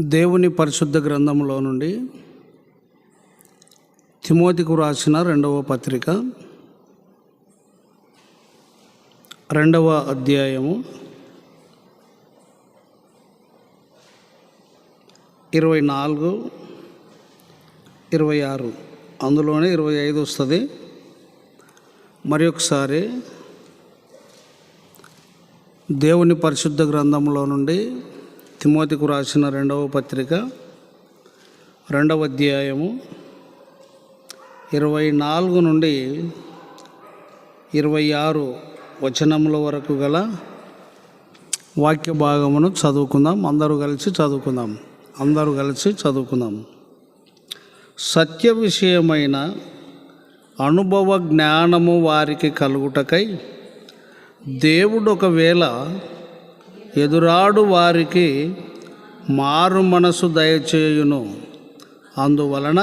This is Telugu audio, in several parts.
దేవుని పరిశుద్ధ గ్రంథంలో నుండి తిమోతికు రాసిన రెండవ పత్రిక రెండవ అధ్యాయము ఇరవై నాలుగు ఇరవై ఆరు. అందులోనే ఇరవై ఐదు వస్తుంది. మరి ఒకసారి దేవుని పరిశుద్ధ గ్రంథంలో నుండి తిమోతికు రాసిన రెండవ పత్రిక రెండవ అధ్యాయము ఇరవై నాలుగు నుండి ఇరవై ఆరు వచనముల వరకు గల వాక్య భాగమును చదువుకుందాం. అందరూ కలిసి చదువుకుందాం. అందరూ కలిసి చదువుకుందాం. సత్య విషయమైన అనుభవ జ్ఞానము వారికి కలుగుటకై దేవుడు ఒకవేళ ఎదురాడు వారికి మారు మనసు దయచేయును. అందువలన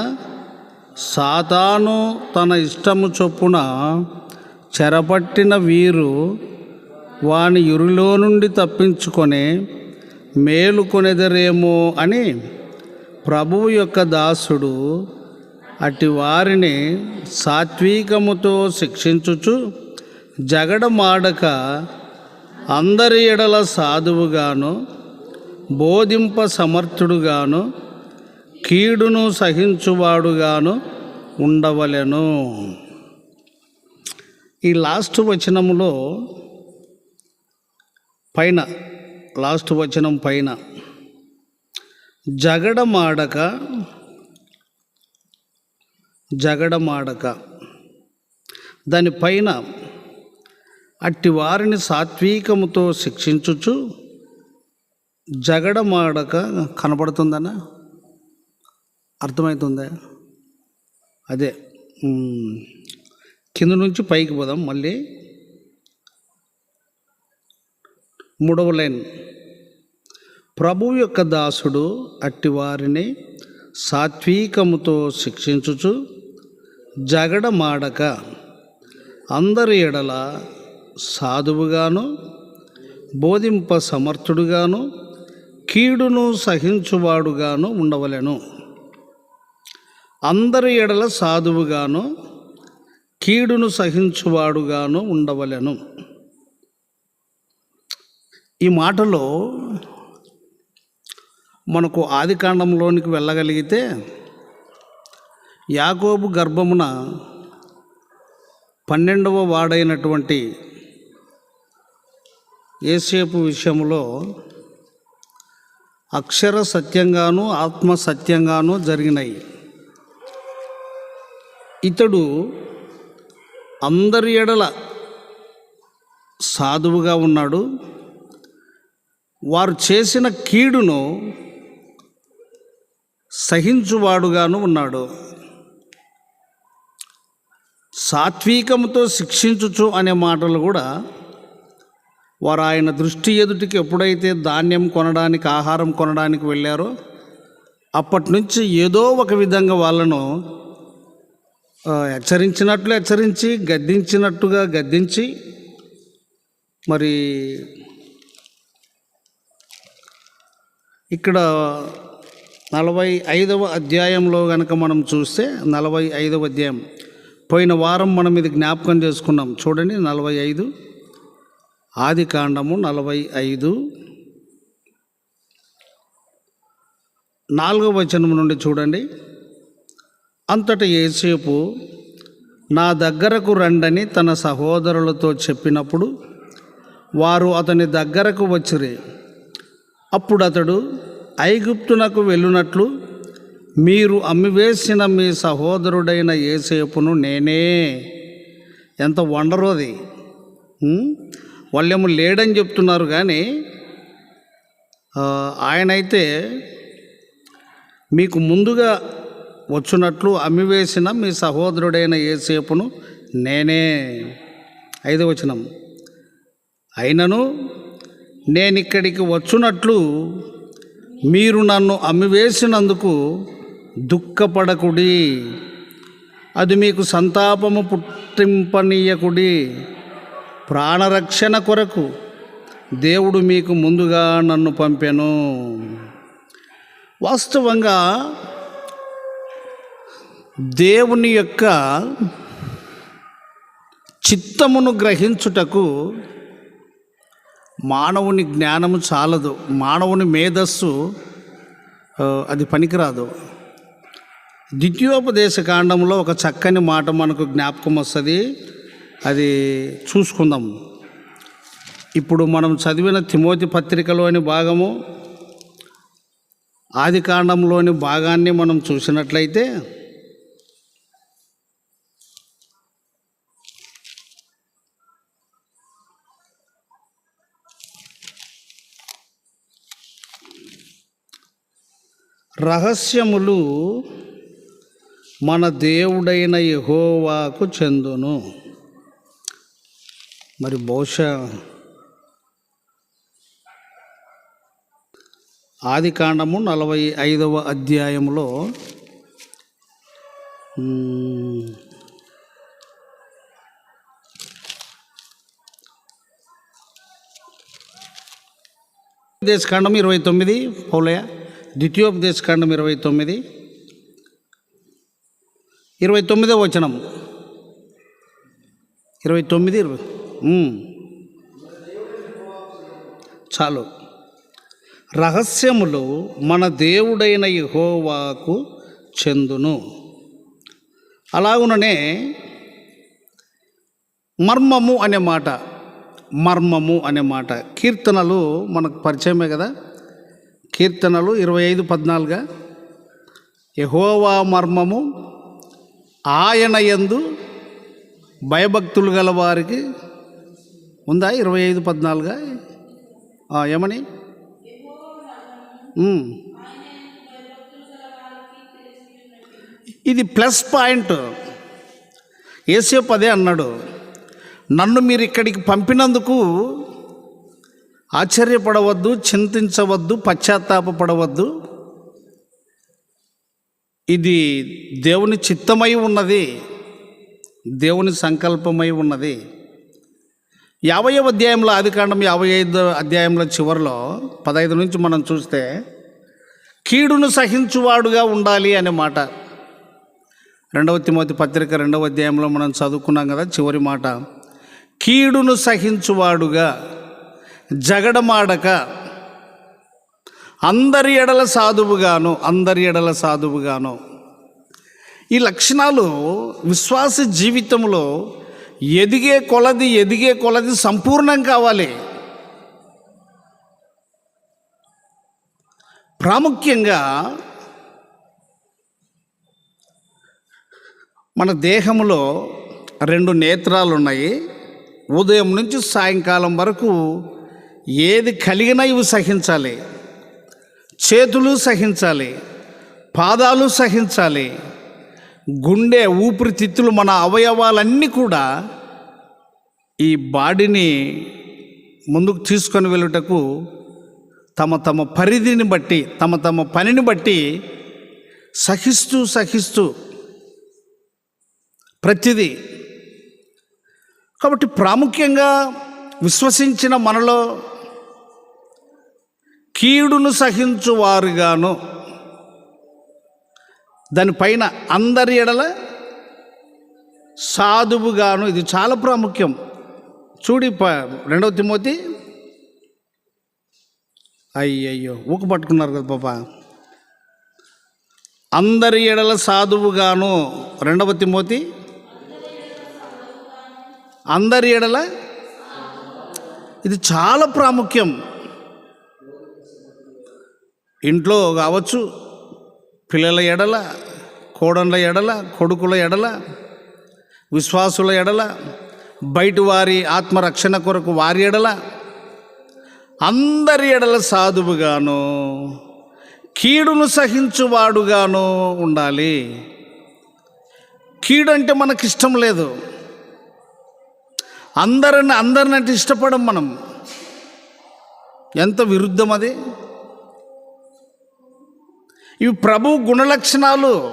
సాతాను తన ఇష్టము చొప్పున చెరపట్టిన వీరు వాని ఇరులో నుండి తప్పించుకొని మేలుకొనెదరేమో అని ప్రభువు యొక్క దాసుడు అట్టి వారిని సాత్వికముతో శిక్షించుచు జగడమాడక అందరి ఎడల సాధువుగాను బోధింప సమర్థుడుగాను కీడును సహించువాడుగాను ఉండవలెను. ఈ లాస్ట్ వచనములో పైన లాస్ట్ వచనం పైన జగడమాడక జగడమాడక దానిపైన అట్టి వారిని సాత్వికముతో శిక్షించుచు జగడమాడక కనబడుతుందనా అర్థమవుతుందా అదే. కింద నుంచి పైకి పోదాం మళ్ళీ. మూడవ లైన్. ప్రభు యొక్క దాసుడు అట్టి వారిని సాత్వికముతో శిక్షించుచు జగడమాడక అందరి ఎడల సాధువుగాను బోధింప సమర్థుడుగాను కీడును సహించువాడుగాను ఉండవలెను. అందరి ఎడల సాధువుగాను కీడును సహించువాడుగాను ఉండవలెను. ఈ మాటలో మనకు ఆదికాండంలోనికి వెళ్ళగలిగితే యాకోబు గర్భమున పన్నెండవ వాడైనటువంటి ఏసేపు విషయంలో అక్షర సత్యంగాను ఆత్మ సత్యంగాను జరిగినాయి ఇతడు అందరి ఎడల సాధువుగా ఉన్నాడు. వారు చేసిన కీడును సహించువాడుగాను ఉన్నాడు. సాత్వికముతో శిక్షించుచు అనే మాటలు కూడా వారు ఆయన దృష్టి ఎదుటికి ఎప్పుడైతే ధాన్యం కొనడానికి ఆహారం కొనడానికి వెళ్ళారో అప్పటి నుంచి ఏదో ఒక విధంగా వాళ్ళను హెచ్చరించినట్లు హెచ్చరించి గద్దించినట్టుగా గద్దించి మరి ఇక్కడ నలభై ఐదవ అధ్యాయంలో కనుక మనం చూస్తే నలభై ఐదవ అధ్యాయం. పోయిన వారం మనం ఇది జ్ఞాపకం చేసుకున్నాం. చూడండి నలభై ఐదు ఆది కాండము నలభై ఐదు. నాలుగవ వచనం నుండి చూడండి. అంతటా ఏసేపు నా దగ్గరకు రండని తన సహోదరులతో చెప్పినప్పుడు వారు అతని దగ్గరకు వచ్చిరి. అప్పుడు అతడు ఐగుప్తునకు వెళ్ళునట్లు మీరు అమ్మివేసిన మీ సహోదరుడైన ఏసేపును నేనే. ఎంత వండరోది వాళ్ళేమో లేడని చెప్తున్నారు కానీ ఆయనైతే మీకు ముందుగా వచ్చునట్లు అమ్మివేసిన మీ సహోదరుడైన ఏసేపును నేనే. ఐదు వచనం. అయినను నేను ఇక్కడికి వచ్చునట్లు మీరు నన్ను అమ్మివేసినందుకు దుఃఖపడకుడి. అది మీకు సంతాపము పుట్టింపనీయకుడి. ప్రాణరక్షణ కొరకు దేవుడు మీకు ముందుగా నన్ను పంపెను. వాస్తవంగా దేవుని యొక్క చిత్తమును గ్రహించుటకు మానవుని జ్ఞానము చాలదు. మానవుని మేధస్సు అది పనికిరాదు. ద్వితీయోపదేశ కాండంలో ఒక చక్కని మాట మనకు జ్ఞాపకం వస్తుంది. అది చూసుకుందాం. ఇప్పుడు మనం చదివిన తిమోతి పత్రికలోని భాగము ఆది కాండంలోని భాగాన్ని మనం చూసినట్లయితే రహస్యములు మన దేవుడైన యహోవాకు చెందును. మరి బహుశా ఆది కాండము నలభై ఐదవ అధ్యాయంలో దేశకాండం ఇరవై తొమ్మిది పౌలయ ద్వితీయోపదేశకాండం ఇరవై తొమ్మిది ఇరవై తొమ్మిదో వచనం ఇరవై తొమ్మిది ఇరవై చాలు. రహస్యములు మన దేవుడైన యహోవాకు చెందును. అలాగుననే మర్మము అనే మాట మర్మము అనే మాట కీర్తనలు మనకు పరిచయమే కదా? కీర్తనలు ఇరవై ఐదు పద్నాలుగా. యహోవా మర్మము ఆయన యందు భయభక్తులు గల వారికి ఉందా? ఇరవై ఐదు పద్నాలుగా? ఏమని? ఇది ప్లస్ పాయింట్. ఏసేపు అదే అన్నాడు. నన్ను మీరు ఇక్కడికి పంపినందుకు ఆశ్చర్యపడవద్దు చింతించవద్దు పశ్చాత్తాపపడవద్దు. ఇది దేవుని చిత్తమై ఉన్నది. దేవుని సంకల్పమై ఉన్నది. యాభై అధ్యాయంలో ఆదికాండం యాభై ఐదు అధ్యాయంలో చివరిలో పదహైదు నుంచి మనం చూస్తే కీడును సహించువాడుగా ఉండాలి అనే మాట. రెండవ తిమోతి పత్రిక రెండవ అధ్యాయంలో మనం చదువుకున్నాం కదా చివరి మాట. కీడును సహించువాడుగా జగడమాడక అందరి ఎడల సాధువుగాను అందరి ఎడల సాధువుగాను. ఈ లక్షణాలు విశ్వాస జీవితంలో ఎదిగే కొలది ఎదిగే కొలది సంపూర్ణం కావాలి. ప్రాముఖ్యంగా మన దేహంలో రెండు నేత్రాలు ఉన్నాయి ఉదయం నుంచి సాయంకాలం వరకు ఏది కలిగినా ఇవి సహించాలి. చేతులు సహించాలి. పాదాలు సహించాలి. గుండె ఊపిరితిత్తులు మన అవయవాలన్నీ కూడా ఈ బాడీని ముందుకు తీసుకొని వెళ్ళుటకు తమ తమ పరిధిని బట్టి తమ తమ పనిని బట్టి సహిస్తూ సహిస్తూ ప్రతిదీ. కాబట్టి ప్రాముఖ్యంగా విశ్వసించిన మనలో కీడును సహించువారుగాను దానిపైన అందరి ఎడల సాధువుగాను ఇది చాలా ప్రాముఖ్యం. చూడి ప రెండవ తిమోతి. అయ్యయ్యో ఊక పట్టుకున్నారు కదా పాప. అందరి ఎడల సాధువుగాను రెండవ తిమోతి. అందరి ఎడల ఇది చాలా ప్రాముఖ్యం. ఇంట్లో కావచ్చు పిల్లల ఎడల కోడళ్ళ ఎడల కొడుకుల ఎడల విశ్వాసుల ఎడల బయటి వారి ఆత్మరక్షణ కొరకు వారి ఎడల అందరి ఎడల సాధువుగాను కీడును సహించువాడుగాను ఉండాలి. కీడు అంటే మనకి ఇష్టం లేదు. అందరిని అందరినంటే ఇష్టపడం మనం. ఎంత విరుద్ధం అది ఇవి ప్రభు గుణలక్షణాలు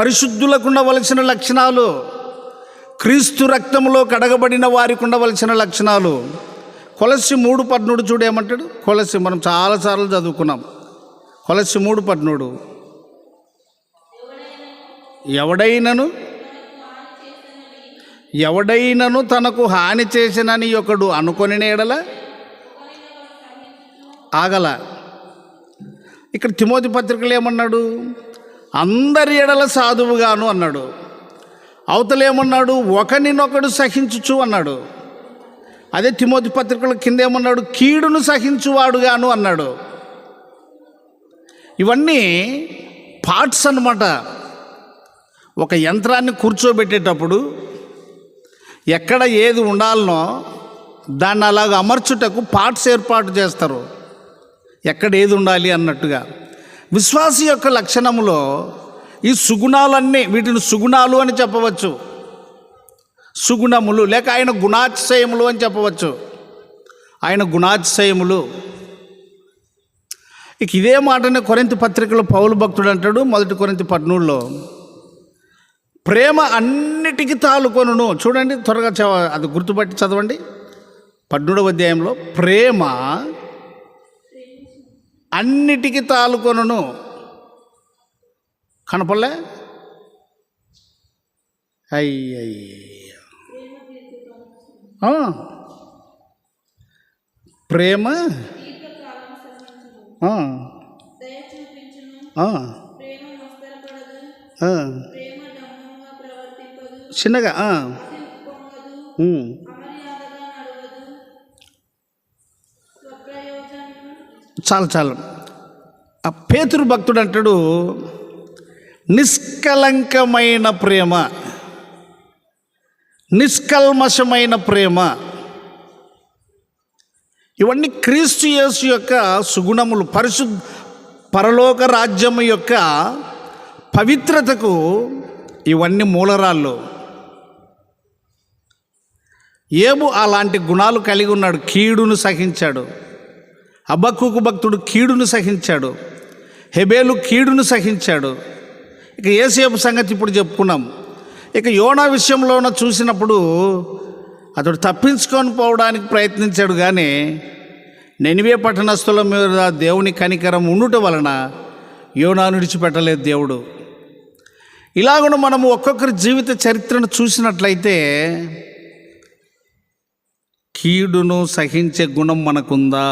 పరిశుద్ధులకు ఉండవలసిన లక్షణాలు క్రీస్తు రక్తంలో కడగబడిన వారికి ఉండవలసిన లక్షణాలు. కొలసి మూడు పద్నుడు చూడేమంటాడు కొలసి మనం చాలాసార్లు చదువుకున్నాం. కొలసి మూడు పద్మూడు ఎవడైనను? ఎవడైనను తనకు హాని చేసినని ఒకడు అనుకొని నేడల ఆగల. ఇక్కడ తిమోతి పత్రికలు ఏమన్నాడు? అందరి ఎడల సాధువుగాను అన్నాడు. అవతలేమన్నాడు ఒకనినొకడు సహించుచు అన్నాడు. అదే తిమోతి పత్రికల కింద ఏమన్నాడు? కీడును సహించువాడుగాను అన్నాడు. ఇవన్నీ పార్ట్స్ అన్నమాట. ఒక యంత్రాన్ని కూర్చోబెట్టేటప్పుడు ఎక్కడ ఏది ఉండాలనో దాన్ని అలాగ అమర్చుటకు పార్ట్స్ ఏర్పాటు చేస్తారు. ఎక్కడ ఏది ఉండాలి అన్నట్టుగా. విశ్వాసి యొక్క లక్షణములో ఈ సుగుణాలన్నీ వీటిని సుగుణాలు అని చెప్పవచ్చు. సుగుణములు లేక ఆయన గుణాతిశయములు అని చెప్పవచ్చు. ఆయన గుణాతిశయములు. ఇక ఇదే మాటనే కొరింత పత్రికలో పౌలు భక్తుడు అంటాడు మొదటి కొరింత పద్నూరులో ప్రేమ అన్నిటికీ తాలుకొనును. చూడండి త్వరగా చవ అది గుర్తుపట్టి చదవండి. పద్మూడవ అధ్యాయంలో ప్రేమ అన్నిటికీ తాలుకొనును. కనపడలే? అయ్యయ్య ప్రేమ? ఆ, చాలు చాలు. ఆ పేతురు భక్తుడు అంటాడు నిష్కలంకమైన ప్రేమ నిష్కల్మషమైన ప్రేమ ఇవన్నీ క్రీస్తు యేసు యొక్క సుగుణములు పరిశుద్ధ పరలోక రాజ్యము యొక్క పవిత్రతకు ఇవన్నీ మూలరాళ్ళు. ఏబు అలాంటి గుణాలు కలిగి ఉన్నాడు కీడును సహించాడు. అబ్బక్కుకు భక్తుడు కీడును సహించాడు. హెబేలు కీడును సహించాడు. ఇక ఏసేపు సంగతి ఇప్పుడు చెప్పుకున్నాం. ఇక యోనా విషయంలోన చూసినప్పుడు అతడు తప్పించుకొని పోవడానికి ప్రయత్నించాడు కానీ నెనివే పట్టణస్థుల మీద దేవుని కనికరం ఉండుట వలన యోనా విడిచిపెట్టలేదు దేవుడు. ఇలాగున మనము ఒక్కొక్కరి జీవిత చరిత్రను చూసినట్లయితే కీడును సహించే గుణం మనకుందా?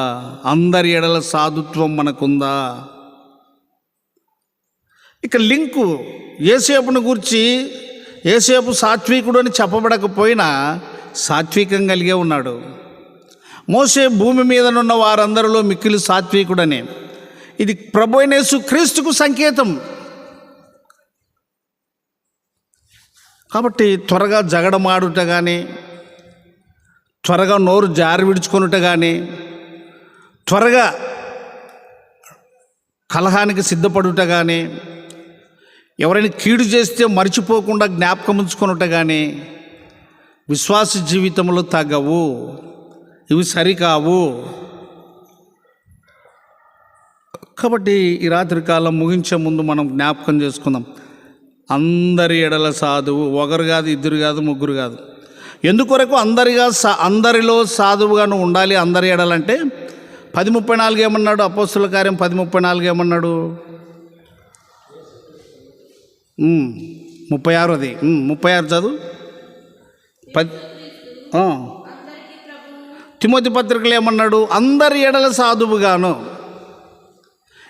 అందరి ఎడల సాధుత్వం మనకుందా? ఇక లింకు ఏసేపును గురించి ఏసేపు సాత్వికుడు అని చెప్పబడకపోయినా సాత్వికం కలిగే ఉన్నాడు. మోసే భూమి మీదనున్న వారందరిలో మిక్కిలి సాత్వికుడనే. ఇది ప్రభు అయినేసు క్రీస్తుకు సంకేతం. కాబట్టి త్వరగా జగడమాడుట కానీ త్వరగా నోరు జారి విడుచుకొనుట కానీ త్వరగా కలహానికి సిద్ధపడుట కానీ ఎవరైనా కీడు చేస్తే మర్చిపోకుండా జ్ఞాపకం ఉంచుకొనుట కానీ విశ్వాస జీవితంలో తగ్గవు. ఇవి సరికావు. కాబట్టి ఈ రాత్రి కాలం ముగించే ముందు మనం జ్ఞాపకం చేసుకుందాం. అందరి ఎడల సాధువు ఒకరు కాదు ఇద్దరు కాదు ముగ్గురు కాదు. ఎందుకొరకు అందరిగా సా అందరిలో సాధువుగాను ఉండాలి అందరి ఎడలంటే? పది ముప్పై నాలుగు ఏమన్నాడు అపోస్తుల కార్యం? పది ముప్పై నాలుగు ఏమన్నాడు? ముప్పై ఆరు అది. ముప్పై ఆరు చదువు. పది తిమోతి పత్రికలు ఏమన్నాడు? అందరి ఎడల సాధువుగాను.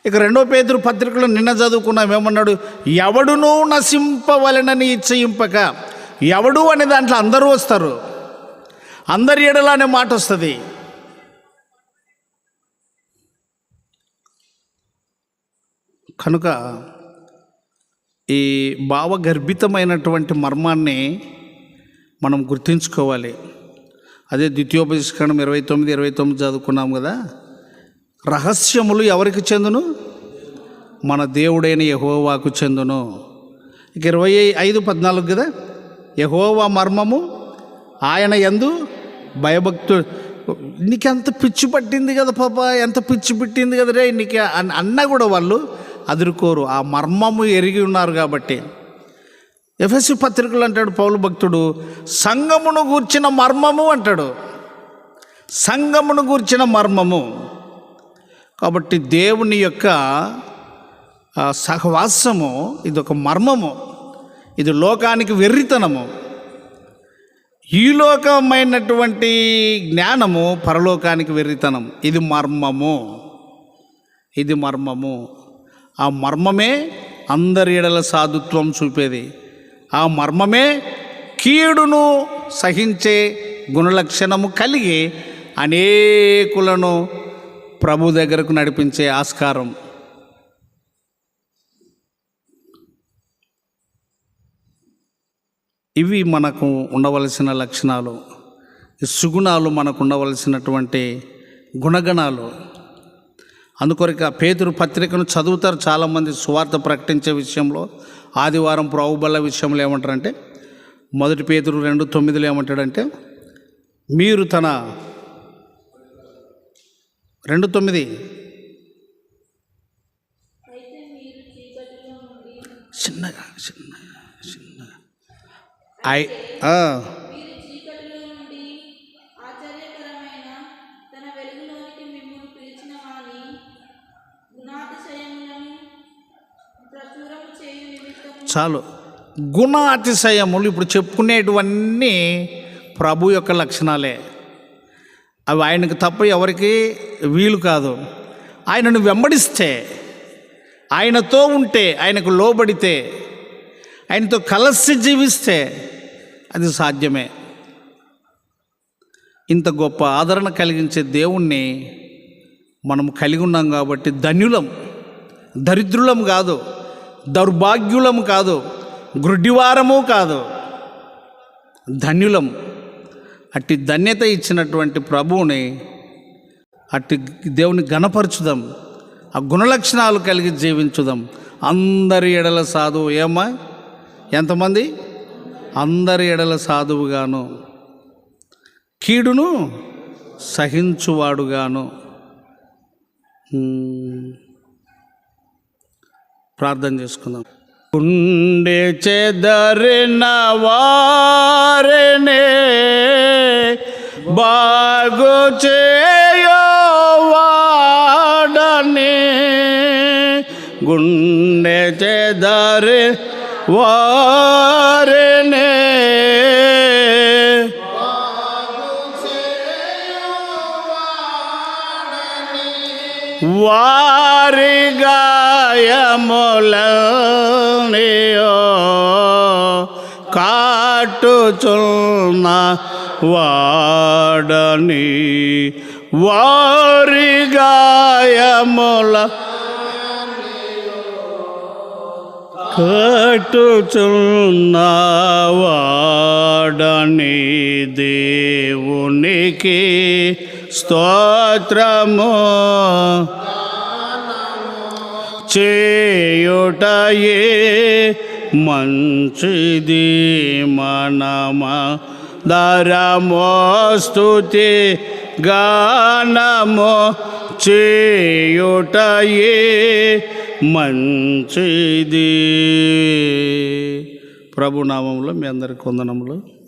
ఇక రెండో పేదరు పత్రికలో నిన్న చదువుకున్నాం ఏమన్నాడు? ఎవడునూ నశింపవలనని ఇచ్చయింపక. ఎవడు అనే దాంట్లో అందరూ వస్తారు. అందరి ఎడలా అనే మాట వస్తుంది. కనుక ఈ భావగర్భితమైనటువంటి మర్మాన్ని మనం గుర్తుంచుకోవాలి. అదే ద్వితీయోపదేశకరణం ఇరవై తొమ్మిది ఇరవై తొమ్మిది చదువుకున్నాం కదా? రహస్యములు ఎవరికి చెందును? మన దేవుడైన యహోవాకు చెందును. ఇక ఇరవై ఐదు పద్నాలుగు కదా? యహోవా మర్మము ఆయన ఎందు భయభక్తు నీకెంత పిచ్చి పట్టింది కదా పాప? ఎంత పిచ్చి పెట్టింది కదా? రే నీకు అన్నా కూడా వాళ్ళు అదురుకోరు. ఆ మర్మము ఎరిగి ఉన్నారు కాబట్టి. ఎఫ్ఎస్సి పత్రికలు అంటాడు పౌలు భక్తుడు సంగమును గూర్చిన మర్మము అంటాడు. సంగమును గూర్చిన మర్మము. కాబట్టి దేవుని యొక్క సహవాసము ఇది ఒక మర్మము. ఇది లోకానికి వెర్రితనము. ఈ లోకమైనటువంటి జ్ఞానము పరలోకానికి వెర్రితనం. ఇది మర్మము. ఇది మర్మము. ఆ మర్మమే అందరి ఎడల సాధుత్వం చూపేది. ఆ మర్మమే కీడును సహించే గుణలక్షణము కలిగి అనేకులను ప్రభు దగ్గరకు నడిపించే ఆస్కారం. ఇవి మనకు ఉండవలసిన లక్షణాలు సుగుణాలు మనకు ఉండవలసినటువంటి గుణగణాలు. అందుకొరక పేతురు పత్రికను చదువుతారు చాలామంది సువార్త ప్రకటించే విషయంలో ఆదివారం ప్రభుబల విషయంలో ఏమంటారంటే మొదటి పేతురు రెండు తొమ్మిదిలో ఏమంటాడంటే మీరు తన రెండు తొమ్మిది. చిన్నగా చిన్నగా చిన్నగా ఐ ఆ, మీరు చీకటిలో నుండి ఆశ్చర్యకరమైన తన వెలుగులోనికి మిమ్మల్ని పిలిచిన వాని గుణాతిశయములను ప్రచురము చేయు నిమిత్తము చాలు. గుణ అతిశయములు ఇప్పుడు చెప్పుకునేటివన్నీ ప్రభు యొక్క లక్షణాలే. అవి ఆయనకు తప్ప ఎవరికి వీలు కాదు. ఆయనను వెంబడిస్తే ఆయనతో ఉంటే ఆయనకు లోబడితే ఆయనతో కలిసి జీవిస్తే అది సాధ్యమే. ఇంత గొప్ప ఆదరణ కలిగించే దేవుణ్ణి మనం కలిగి ఉన్నాం కాబట్టి ధన్యులం దరిద్రులం కాదు దౌర్భాగ్యులం కాదు గ్రుడ్డివారము కాదు. ధన్యులం అట్టి ధన్యత ఇచ్చినటువంటి ప్రభువుని అట్టి దేవుని గణపరచుదాం ఆ గుణలక్షణాలు కలిగి జీవించుదాం. అందరి ఎడల సాధువు ఏమ్మా ఎంతమంది? అందరి ఎడల సాధువుగాను కీడును సహించువాడుగాను. ప్రార్థన చేసుకుందాం. గుండె చెదరిన వారినే బాగు చేయవాడని గుండె వారినే వారి గాయములనియో కాటుచున్న వాడని వారి గాయముల దేవునికి స్తోత్రము? చేయుటయే మంచిది మనమ దరమోస్తుతి గానము చేయుటయే మంచిది. ప్రభునామంలో మీ అందరికి వందనములు.